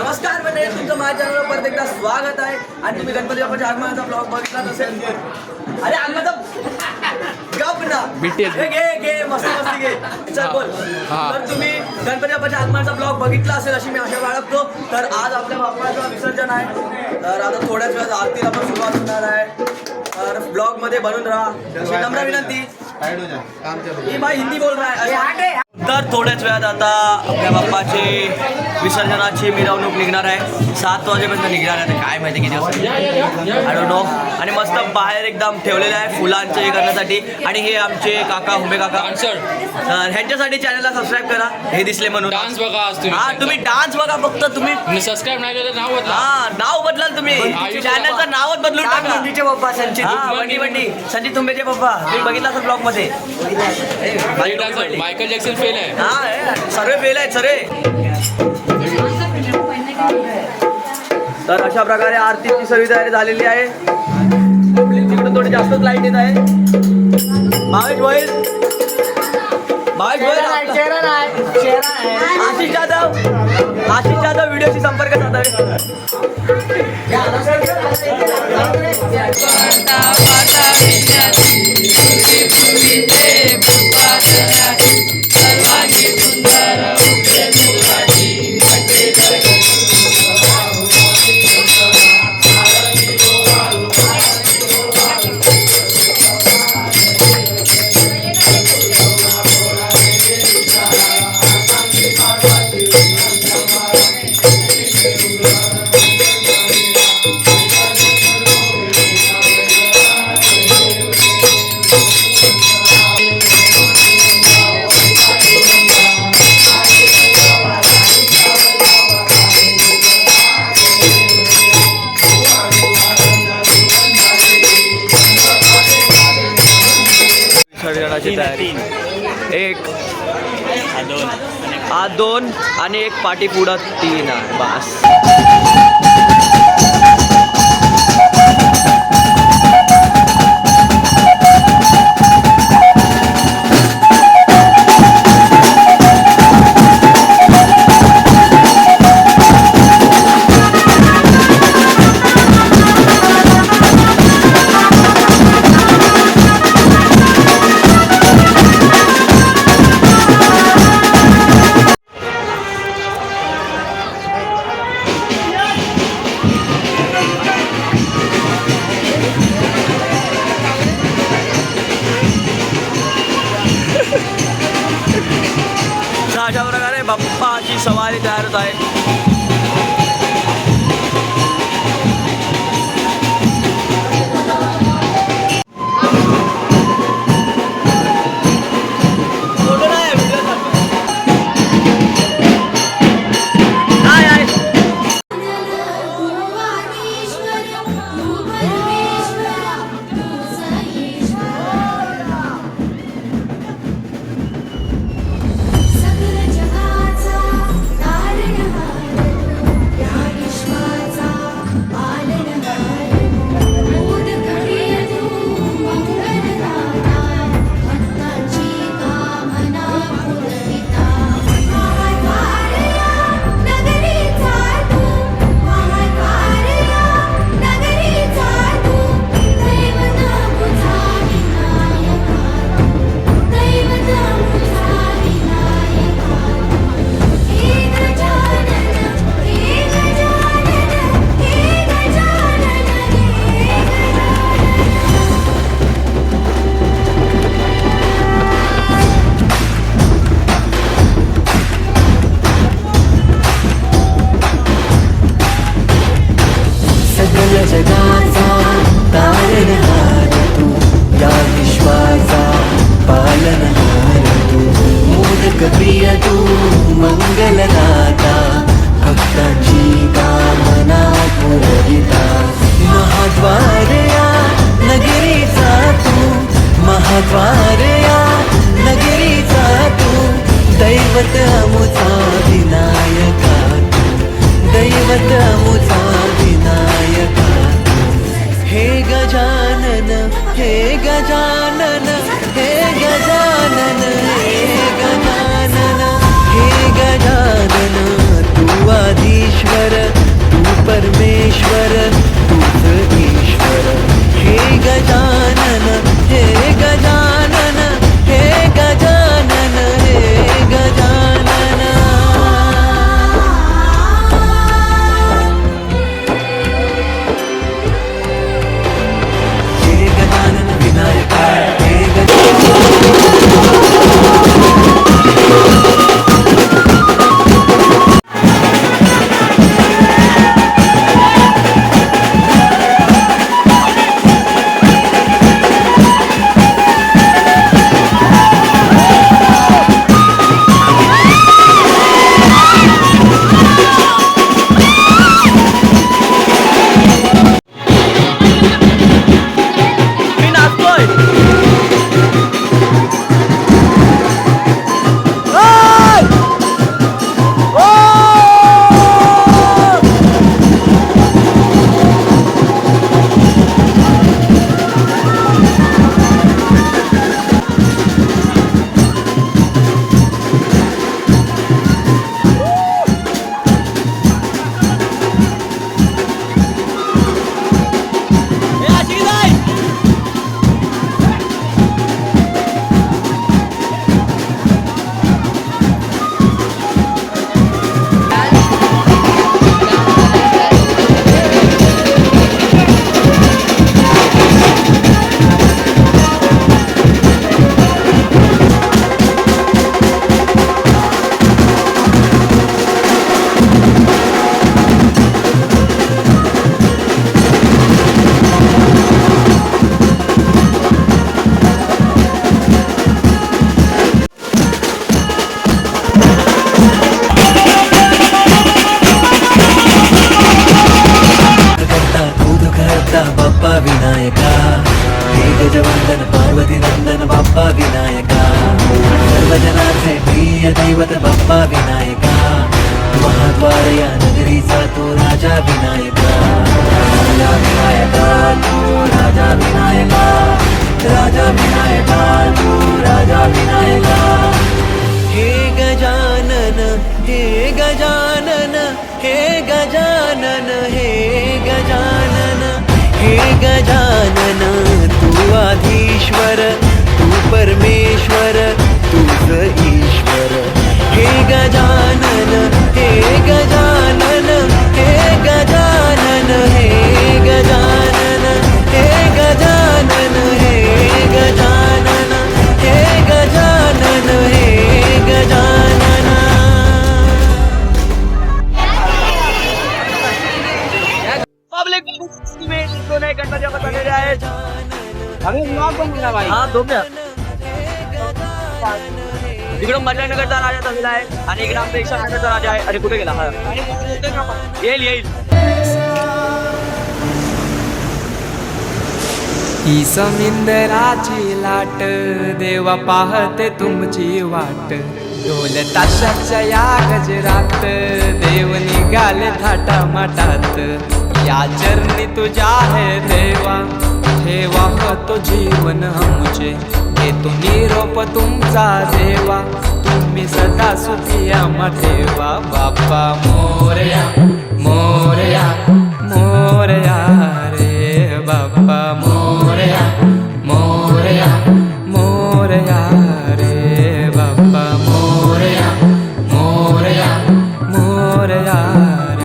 नमस्कार मंडळी तुमचं माझ्या चॅनलवर परत एकदा स्वागत आहे. आणि तुम्ही गणपती बाप्पाच्या आगमनाचा ब्लॉग बघितलाच असेल. अरे आगमनाचा गप ना. हे घे घे मस्त मस्ती घे. चल बोल. तर तुम्ही गणपती बाप्पाच्या आगमनाचा ब्लॉग बघितला असेल अशी मी आशा बाळगतो तर आज आपल्या बाप्पाचं विसर्जन आहे. तर आता थोड्याच वेळात आरतीला पण सुरुवात होणार आहे. तर ब्लॉगमध्ये बनून राहा. नम्र विनंती. बाई हिंदी बोल रहा है. अरे तर थोड्याच वेळात आता आपल्या बाप्पाची विसर्जनाची मिरवणूक निघणार आहे. सात वाजेपर्यंत निघणार आहे. काय माहिती किती वाजता आय डोंट नो आणि मस्त बाहेर एकदम ठेवलेलं आहे फुलांचे हे करण्यासाठी. आणि हे आमचे काका हुंबे काका. तर ह्यांच्यासाठी चॅनलला सबस्क्राईब करा. हे दिसले म्हणून. डान्स बघा हा तुम्ही डान्स बघा फक्त. तुम्ही तुम्ही सबस्क्राईब नाही केलं नाव बदला. हा नाव बदलाल तुम्ही. चॅनलचं नावच बदलून टाका. बंडीचे पप्पा संचित. हा बंडी बंडी संचित तुंबेचे पप्पा तुम्ही बघितला असेल ब्लॉगमध्ये. मायकल जॅक्सन फेल आहे. हा हे, सर्व फेल आहेत सरे तर अशा प्रकारे आरतीची सर्व तयारी झालेली आहे. तिकडून थोडी जास्तच लाइट येत आहे. भावेश भावेश गोयल आशिष जाधव. आशिष जाधव व्हिडिओशी संपर्क साधावे हा दोन आणि एक पाठी पुढं तीन आहे. बस. बाप्पाची सवारी तयार होत आहे. पालनहार तू मोदक प्रिय तू मंगलदाता भक्तांची कामना पुरविता महाद्वारया नगरीचा तू महाद्वारया नगरीचा तू दैवत अमुचा विनायका तू दैवत अमुचा विनायका हे गजानन हे गजानन नंदन पार्वती नंदन बाप्पा विनायका। सर्वजनांचे प्रिय दैवत बाप्पा विनायका। महाद्वार या नगरीचा तो राजा विनायका। राजा विनायका। ईश्वर हा दोघं मल्यानगरचा राजा झालेला आहे आणि इकडे आमचा ईशानगरचा राजा आहे. अरे कुठे गेला? हा. येईल येईल. ही समिंदराची लाट देवा पाहते तुमची वाट. ढोल ताशाच्या या गजरात देव निघाले थाटा माटात या चरणी तुझ्या आहे देवा. ठेवा हो तो जीवन आमचे घेतो निरोप तुमचा देवा तुम्ही सदा सुखी आम्हा ठेवा बाप्पा मोरया.